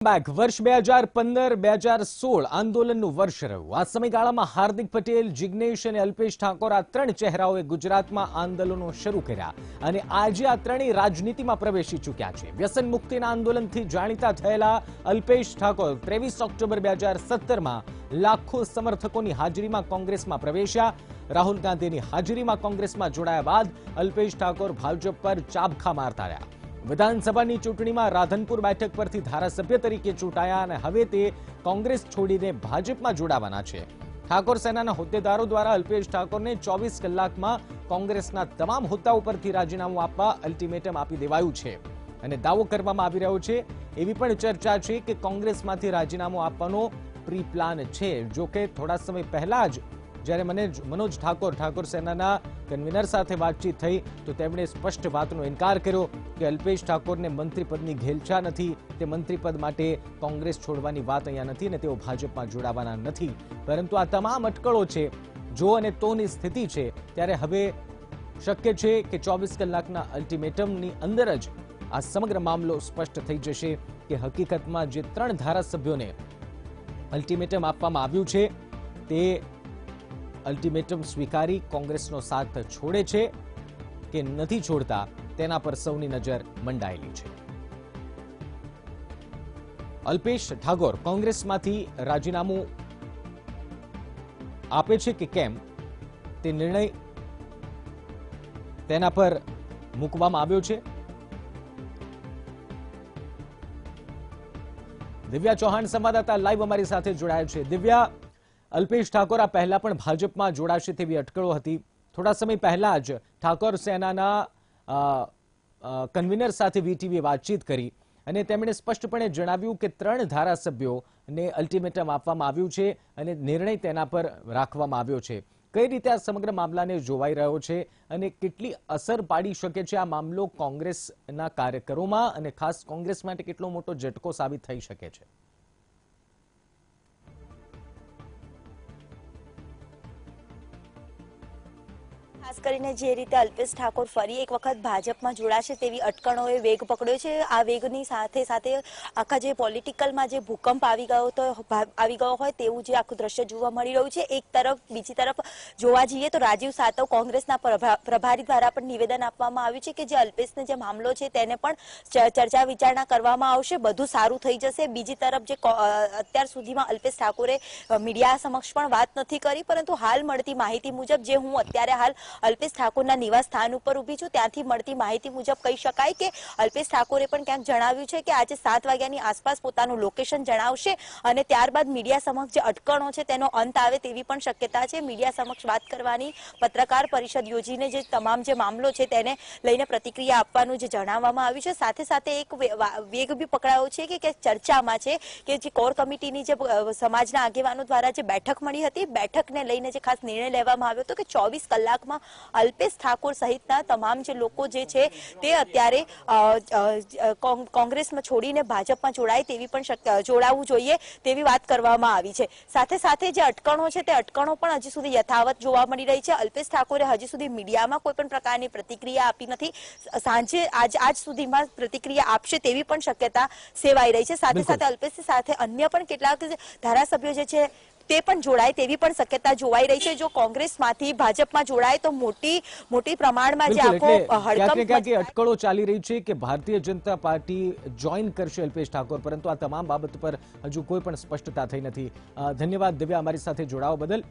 Back વર્ષ બે હજાર પંદર વર્ષ રહ્યું. આ સમયગાળામાં હાર્દિક પટેલ, જિગ્નેશ અને અલ્પેશ ઠાકોર આ ત્રણ ચહેરાઓએ ગુજરાતમાં આંદોલનો શરૂ કર્યા અને આજે આ ત્રણેય રાજનીતિમાં પ્રવેશી ચૂક્યા છે. વ્યસન મુક્તિના આંદોલનથી જાણીતા થયેલા અલ્પેશ ઠાકોર ત્રેવીસ ઓક્ટોબર બે હજાર સત્તરમાં લાખો સમર્થકોની હાજરીમાં કોંગ્રેસમાં પ્રવેશ્યા. રાહુલ ગાંધીની હાજરીમાં કોંગ્રેસમાં જોડાયા બાદ અલ્પેશ ઠાકોર ભાજપ પર ચાબખા મારતા રહ્યા. વિધાનસભાની ચૂંટણીમાં રાધનપુર બેઠક પરથી ધારાસભ્ય તરીકે ચૂંટાયા અને હવે તે કોંગ્રેસ છોડીને ભાજપમાં જોડાવાના છે. ઠાકોર સેનાના હોદ્દેદારો દ્વારા અલ્પેશ ઠાકોરને ચોવીસ કલાકમાં કોંગ્રેસના તમામ હોદ્દા ઉપરથી રાજીનામું આપવા અલ્ટિમેટમ આપી દેવાયું છે અને દાવો કરવામાં આવી રહ્યો છે. એવી પણ ચર્ચા છે કે કોંગ્રેસમાંથી રાજીનામું આપવાનો પ્રી પ્લાન છે. જોકે થોડા સમય પહેલા જ જ્યારે મને મનોજ ઠાકોર ઠાકોર સેનાના કન્વીનર સાથે વાતચીત થઈ, તો તેમણે સ્પષ્ટ વાતનો ઇનકાર કર્યો કે અલ્પેશ ઠાકોરને મંત્રીપદની ઘેલછા નથી, તે મંત્રીપદ માટે કોંગ્રેસ છોડવાની વાત અહીંયા નથી અને તેઓ ભાજપમાં જોડાવાના નથી. પરંતુ આ તમામ અટકળો છે, જો અને તોની સ્થિતિ છે, ત્યારે હવે શક્ય છે કે ચોવીસ કલાકના અલ્ટિમેટમની અંદર જ આ સમગ્ર મામલો સ્પષ્ટ થઈ જશે કે હકીકતમાં જે ત્રણ ધારાસભ્યોને અલ્ટિમેટમ આપવામાં આવ્યું છે, તે અલ્ટિમેટમ સ્વીકારી કોંગ્રેસનો સાથ છોડે છે કે નથી છોડતા તેના પર સૌની નજર મંડાયેલી છે. અલ્પેશ ઠાકોર કોંગ્રેસમાંથી રાજીનામું આપે છે કે કેમ? તે નિર્ણય તેના પર મૂકવામાં આવ્યો છે. દિવ્યા ચૌહાણ સંવાદદાતા લાઈવ અમારી સાથે જોડાયા છે. દિવ્યા અલ્પેશ ઠાકોર, આ પહેલા પણ ભાજપમાં જોડાશે તેવી અટકળો હતી. થોડા સમય પહેલા જ ઠાકોર સેનાના કન્વીનર સાથે વીટીવીએ વાતચીત કરી અને તેમણે સ્પષ્ટપણે જણાવ્યું કે ત્રણ ધારાસભ્યોને અલ્ટિમેટમ આપવામાં આવ્યું છે અને નિર્ણય તેના પર રાખવામાં આવ્યો છે. કઈ રીતે આ સમગ્ર મામલાને જોવાઈ રહ્યો છે અને કેટલી અસર પાડી શકે છે આ મામલો કોંગ્રેસના કાર્યકરોમાં અને ખાસ કોંગ્રેસ માટે કેટલો મોટો ઝટકો સાબિત થઈ શકે છે? ખાસ કરીને જે રીતે અલ્પેશ ઠાકોર ફરી એક વખત ભાજપમાં જોડાશે તેવી અટકણોએ વેગ પકડ્યો છે. આ વેગની સાથે સાથે આખા જે પોલિટિકલમાં જે ભૂકંપ આવી ગયો તો આવી ગયો હોય તેવું જે આખું દ્રશ્ય જોવા મળી રહ્યું છે. એક તરફ, બીજી તરફ જોવા જઈએ તો રાજીવ સાતવ કોંગ્રેસના પ્રભા- પ્રભારી દ્વારા પણ નિવેદન આપવામાં આવ્યું છે કે જે અલ્પેશનો જે મામલો છે તેને પણ ચર્ચા વિચારણા કરવામાં આવશે. બધું સારું થઈ જશે. બીજી તરફ જે અત્યાર સુધીમાં અલ્પેશ ઠાકોરે મીડિયા સમક્ષ પણ વાત નથી કરી, પરંતુ હાલ મળતી માહિતી મુજબ જે હું અત્યારે હાલ અલ્પેશ ઠાકોરના નિવાસ સ્થાન ઉપર ઊભી છું. ત્યાંથી મળતી માહિતી મુજબ કહી શકાય કે અલ્પેશ ઠાકોરે પણ ક્યાંક જણાવ્યું છે કે આજે સાત વાગ્યાની આસપાસ પોતાનું લોકેશન જણાવશે અને ત્યારબાદ મીડિયા સમક્ષ જે અટકણો છે તેનો અંત આવે તેવી પણ શક્યતા છે. મીડિયા સમક્ષ વાત કરવાની પત્રકાર પરિષદ યોજીને જે તમામ જે મામલો છે તેને લઈને પ્રતિક્રિયા આપવાનું જે જણાવવામાં આવ્યું છે. સાથે સાથે એક વેગ બી પકડાયો છે કે ચર્ચામાં છે કે જે કોર કમિટીની જે સમાજના આગેવાનો દ્વારા જે બેઠક મળી હતી, બેઠકને લઈને જે ખાસ નિર્ણય લેવામાં આવ્યો હતો કે ચોવીસ કલાકમાં અલ્પેશ ઠાકોર સહિતના તમામ જે લોકો જે છે તે અત્યારે કોંગ્રેસમાં છોડીને ભાજપમાં જોડાય તેવી પણ જોડાવું જોઈએ તેવી વાત કરવામાં આવી છે. સાથે સાથે જે અટકણો છે તે અટકણો પણ હજી સુધી યથાવત જોવા મળી રહી છે. અલ્પેશ ઠાકોરે હજી સુધી મીડિયામાં કોઈ પણ પ્રકારની પ્રતિક્રિયા આપી નથી. સાંજે આજ આજ સુધીમાં પ્રતિક્રિયા આપશે તેવી પણ શક્યતા સેવાઈ રહી છે. સાથે સાથે અલ્પેશ સાથે અન્ય પણ કેટલાક ધારાસભ્યો જે છે તે પણ જોડાય તેવી પણ શક્યતા જોવાઈ રહી છે. જો કોંગ્રેસમાંથી ભાજપમાં જોડાય તો મોટી મોટી પ્રમાણમાં જે આખો હડકંપ અટકળો ચાલી રહી છે કે ભારતીય જનતા પાર્ટી જોઈન કરશે અલ્પેશ ઠાકોર પરંતુ આ તમામ બાબત પર હજુ કોઈ પણ સ્પષ્ટતા થઈ નથી. ધન્યવાદ દિવ્યા અમારી સાથે જોડાવા બદલ.